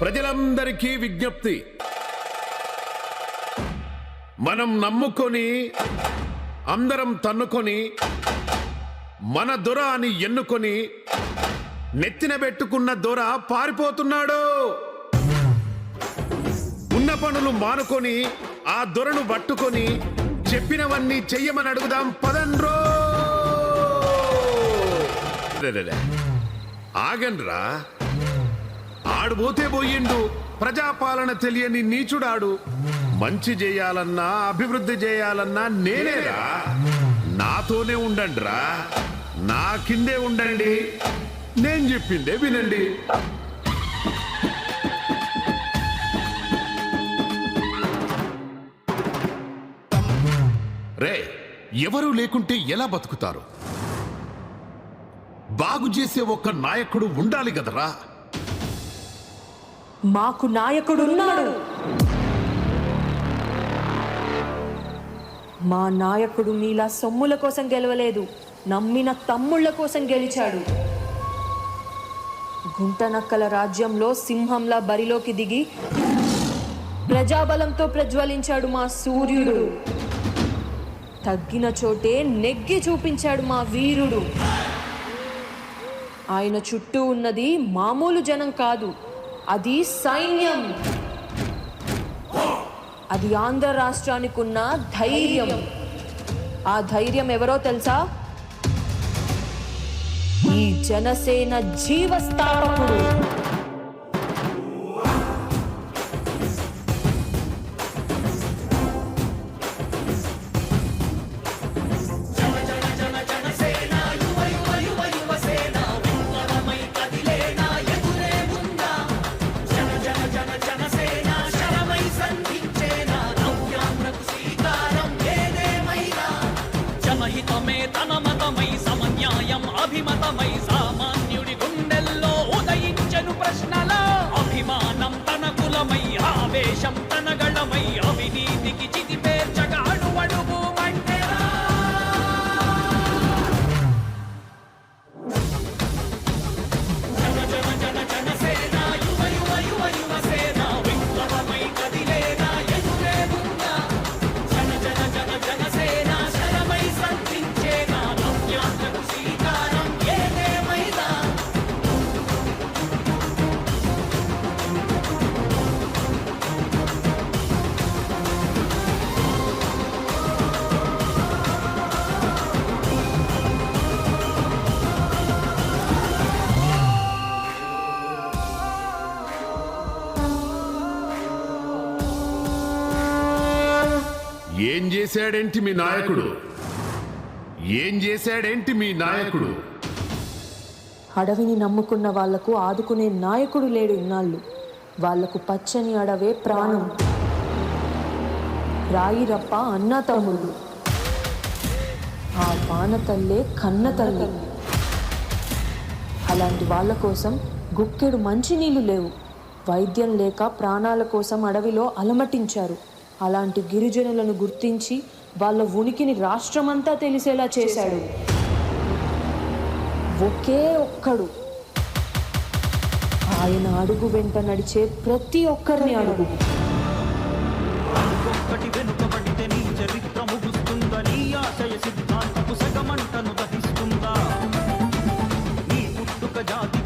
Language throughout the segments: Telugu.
ప్రజలందరికీ విజ్ఞప్తి. మనం నమ్ముకొని అందరం తన్నుకొని మన దొర అని ఎన్నుకొని నెత్తిన పెట్టుకున్న దొర పారిపోతున్నాడు. ఉన్న పనులు మానుకొని ఆ దొరను పట్టుకొని చెప్పినవన్నీ చెయ్యమని అడుగుదాం పదండ్రో ఆగన్రా ఆడు పోతే పోయిండు. ప్రజాపాలన తెలియని నీచుడాడు. మంచి చేయాలన్నా అభివృద్ధి చేయాలన్నా నేనేరా. నాతోనే ఉండండిరా. నా కిందే ఉండండి. నేను చెప్పిందే వినండి. రే ఎవరు లేకుంటే ఎలా బతుకుతారు? బాగు చేసే ఒక్క నాయకుడు ఉండాలి కదరా. మాకు నాయకుడున్నాడు. మా నాయకుడు మీలా సొమ్ముల కోసం గెలవలేదు. నమ్మిన తమ్ముళ్ళ కోసం గెలిచాడు. గుంటనక్కల రాజ్యంలో సింహంలా బరిలోకి దిగి ప్రజాబలంతో ప్రజ్వలించాడు మా సూర్యుడు. తగ్గిన చోటే నెగ్గి చూపించాడు మా వీరుడు. ఆయన చుట్టూ ఉన్నది మామూలు జనం కాదు. అది సైన్యం. అది ఆంధ్ర రాష్ట్రానికి ఉన్న ధైర్యం. ఆ ధైర్యం ఎవరో తెలుసా? ఈ జనసేన జీవస్థాపకుడు. చేశాడేంటి మీ నాయకుడు? ఏం చేశాడేంటి మీ నాయకుడు? అడవిని నమ్ముకున్న వాళ్ళకు ఆదుకునే నాయకుడు లేడు ఇన్నాళ్ళు. వాళ్ళకు పచ్చని అడవే ప్రాణం. రాయిరప్ప అన్న తమ్ముడు. ఆ వానతల్లే కన్న తల్లి. అలాంటి వాళ్ళ కోసం గుక్కెడు మంచినీళ్ళు లేవు. వైద్యం లేక ప్రాణాల కోసం అడవిలో అలమటించారు. అలాంటి గిరిజనులను గుర్తించి వాళ్ళ ఉనికిని రాష్ట్రమంతా తెలిసేలా చేశాడు. ఒకే ఒక్కడు. ఆయన అడుగు వెంట నడిచే ప్రతి ఒక్కరిని అడుగు. ఒక్కటి నీ నీ సిద్ధాంతపు సగమంటను దహిస్తుందా? నీ పుట్టుక జాతి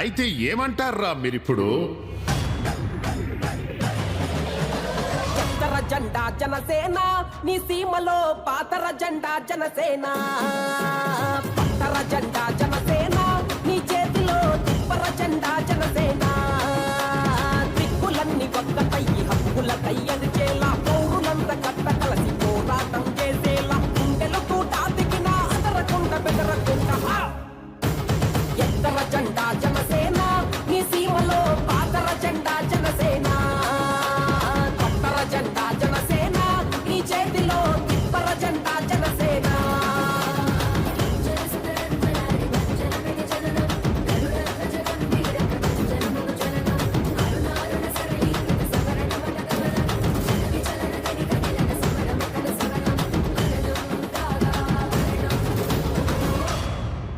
అయితే ఏమంటారా మీరిప్పుడు? పాతర జెండా జనసేన నీ సీమలో పాతర జెండా జనసేన.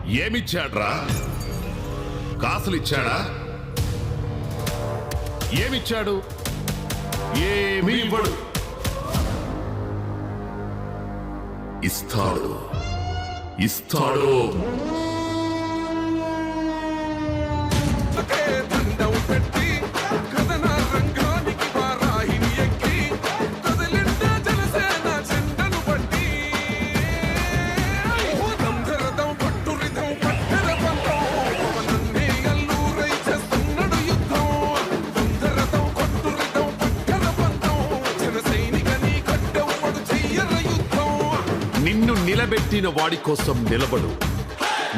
ఏమిచ్చాడ్రా? కాసులిచ్చాడా? ఏమిచ్చాడు? ఏమీ ఇవ్వడు? ఇస్తాడు. ఇస్తాడు. చేసిన వాడి కోసం నిలబడు.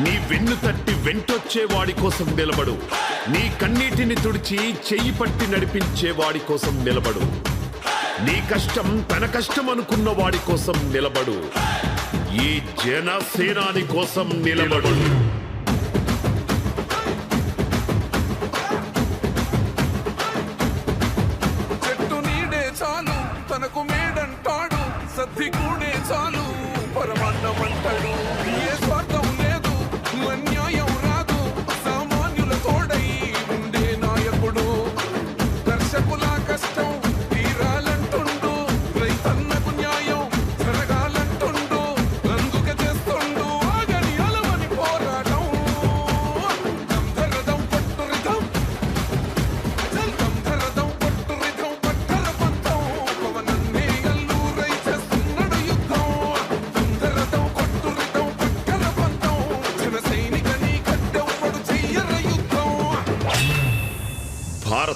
నీ వెన్ను తట్టి వెంటొచ్చే వాడి కోసం నిలబడు. నీ కన్నీటిని తుడిచి చెయ్యి పట్టి నడిపించే వాడి కోసం నిలబడు. నీ కష్టం తన కష్టం అనుకున్న వాడి కోసం నిలబడు. ఈ జనసేనాని కోసం నిలబడు.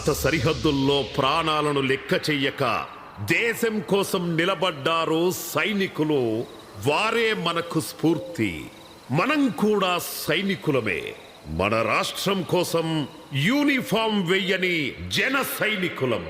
భారత సరిహద్దుల్లో ప్రాణాలను లెక్క చెయ్యక దేశం కోసం నిలబడ్డారు సైనికులు. వారే మనకు స్ఫూర్తి. మనం కూడా సైనికులమే. మన రాష్ట్రం కోసం యూనిఫామ్ వెయ్యని జన సైనికులం.